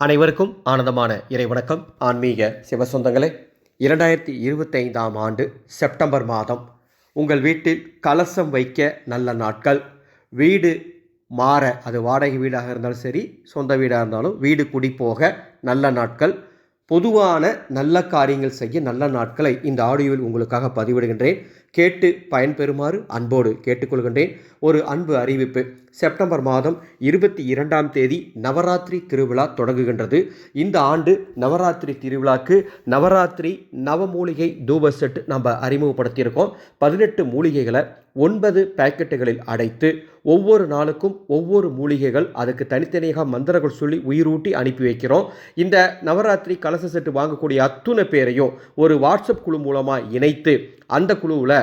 அனைவருக்கும் ஆனந்தமான இறைவணக்கம். ஆன்மீக சிவசொந்தங்களே இரண்டாயிரத்தி இருபத்தைந்தாம் ஆண்டு செப்டம்பர் மாதம் உங்கள் வீட்டில் கலசம் வைக்க நல்ல நாட்கள். வீடு மாற அது வாடகை வீடாக இருந்தாலும் சரி சொந்த வீடாக இருந்தாலும் வீடு குடி போக நல்ல நாட்கள். பொதுவான நல்ல காரியங்கள் செய்ய நல்ல நாட்களை இந்த ஆடியோவில் உங்களுக்காக பதிவிடுகின்றேன். கேட்டு பயன்பெறுமாறு அன்போடு கேட்டுக்கொள்கின்றேன். ஒரு அன்பு அறிவிப்பு. செப்டம்பர் மாதம் இருபத்தி இரண்டாம் தேதி நவராத்திரி திருவிழா தொடங்குகின்றது. இந்த ஆண்டு நவராத்திரி திருவிழாக்கு நவராத்திரி நவமூலிகை தூப செட் நம்ம அறிமுகப்படுத்தியிருக்கோம். பதினெட்டு மூலிகைகளை ஒன்பது பேக்கெட்டுகளில் அடைத்து ஒவ்வொரு நாளுக்கும் ஒவ்வொரு மூலிகைகள் அதுக்கு தனித்தனியாக மந்திரங்கள் சொல்லி உயிரூட்டி அனுப்பி வைக்கிறோம். இந்த நவராத்திரி கலச செட்டு வாங்கக்கூடிய அத்துணை பேரையும் ஒரு வாட்ஸ்அப் குழு மூலமாக இணைத்து அந்த குழுவில்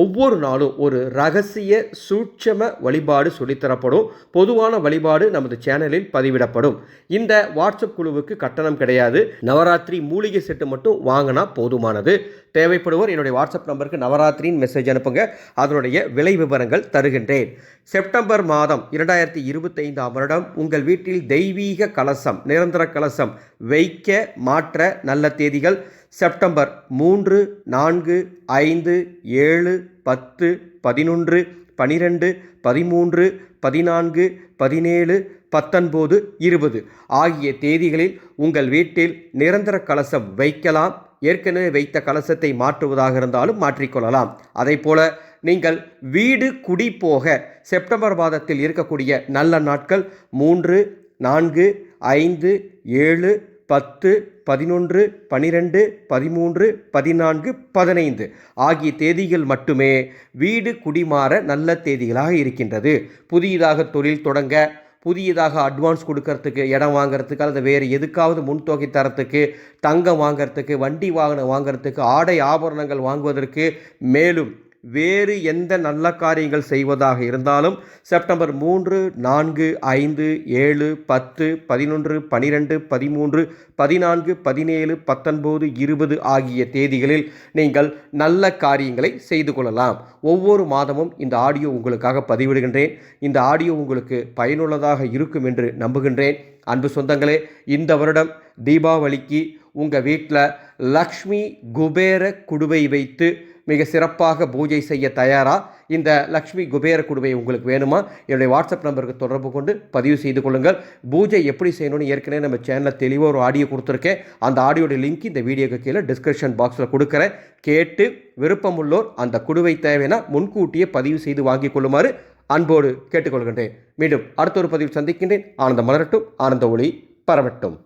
ஒவ்வொரு நாளும் ஒரு ரகசிய சூட்சம வழிபாடு சொல்லித்தரப்படும். பொதுவான வழிபாடு நமது சேனலில் பதிவிடப்படும். இந்த வாட்ஸ்அப் குழுவுக்கு கட்டணம் கிடையாது. நவராத்திரி மூலிகை செட்டு மட்டும் வாங்கினா போதுமானது. தேவைப்படுவோர் என்னுடைய வாட்ஸ்அப் நம்பருக்கு நவராத்திரியின் மெசேஜ் அனுப்புங்க. அதனுடைய விலை விவரங்கள் தருகின்றேன். செப்டம்பர் மாதம் இரண்டாயிரத்தி இருபத்தைந்தாம் வருடம் உங்கள் வீட்டில் தெய்வீக கலசம் நிரந்தர கலசம் வைக்க மாற்ற நல்ல தேதிகள் செப்டம்பர் மூன்று நான்கு ஐந்து ஏழு பத்து பதினொன்று பனிரெண்டு பதிமூன்று பதினான்கு பதினேழு பத்தொன்பது இருபது. ஆகிய தேதிகளில் உங்கள் வீட்டில் நிரந்தர கலசம் வைக்கலாம். ஏற்கனவே வைத்த கலசத்தை மாற்றுவதாக இருந்தாலும் மாற்றிக்கொள்ளலாம். அதே போல நீங்கள் வீடு குடி போக செப்டம்பர் மாதத்தில் இருக்கக்கூடிய நல்ல நாட்கள் மூன்று நான்கு ஐந்து ஏழு பத்து பதினொன்று பனிரெண்டு பதிமூன்று பதினான்கு பதினைந்து ஆகிய தேதிகள் மட்டுமே வீடு குடிமாற நல்ல தேதிகளாக இருக்கின்றது. புதியதாக தொழில் தொடங்க புதியதாக அட்வான்ஸ் கொடுக்கறதுக்கு இடம் வாங்கிறதுக்கு அல்லது வேறு எதுக்காவது முன்தொகை தரத்துக்கு தங்கம் வாங்குறதுக்கு வண்டி வாகனம் வாங்குறதுக்கு ஆடை ஆபரணங்கள் வாங்குவதற்கு மேலும் வேறு எந்த நல்ல காரியங்கள் செய்வதாக இருந்தாலும் செப்டம்பர் மூன்று நான்கு ஐந்து ஏழு பத்து பதினொன்று பனிரெண்டு பதிமூன்று பதினான்கு பதினேழு பத்தொன்பது இருபது ஆகிய தேதிகளில் நீங்கள் நல்ல காரியங்களை செய்து கொள்ளலாம். ஒவ்வொரு மாதமும் இந்த ஆடியோ உங்களுக்காக பதிவிடுகின்றேன். இந்த ஆடியோ உங்களுக்கு பயனுள்ளதாக இருக்கும் என்று நம்புகின்றேன். அன்பு சொந்தங்களே இந்த வருடம் தீபாவளிக்கு உங்கள் வீட்டில் லக்ஷ்மி குபேர குடுவை வைத்து மிக சிறப்பாக பூஜை செய்ய தயாரா? இந்த லக்ஷ்மி குபேர குடுவை உங்களுக்கு வேணுமா? என்னுடைய வாட்ஸ்அப் நம்பருக்கு தொடர்பு கொண்டு பதிவு செய்து கொள்ளுங்கள். பூஜை எப்படி செய்யணும்னு ஏற்கனவே நம்ம சேனலில் தெளிவாக ஒரு ஆடியோ கொடுத்துருக்கேன். அந்த ஆடியோடைய லிங்க் இந்த வீடியோக்கு கீழே டிஸ்கிரிப்ஷன் பாக்ஸில் கொடுக்குறேன். கேட்டு விருப்பமுள்ளோர் அந்த குடுவை தேவைன்னா முன்கூட்டியே பதிவு செய்து வாங்கிக் கொள்ளுமாறு அன்போடு கேட்டுக்கொள்கின்றேன். மீண்டும் அடுத்த ஒரு பதிவில் சந்திக்கின்றேன். ஆனந்த மலரட்டும் ஆனந்த ஒளி பரவட்டும்.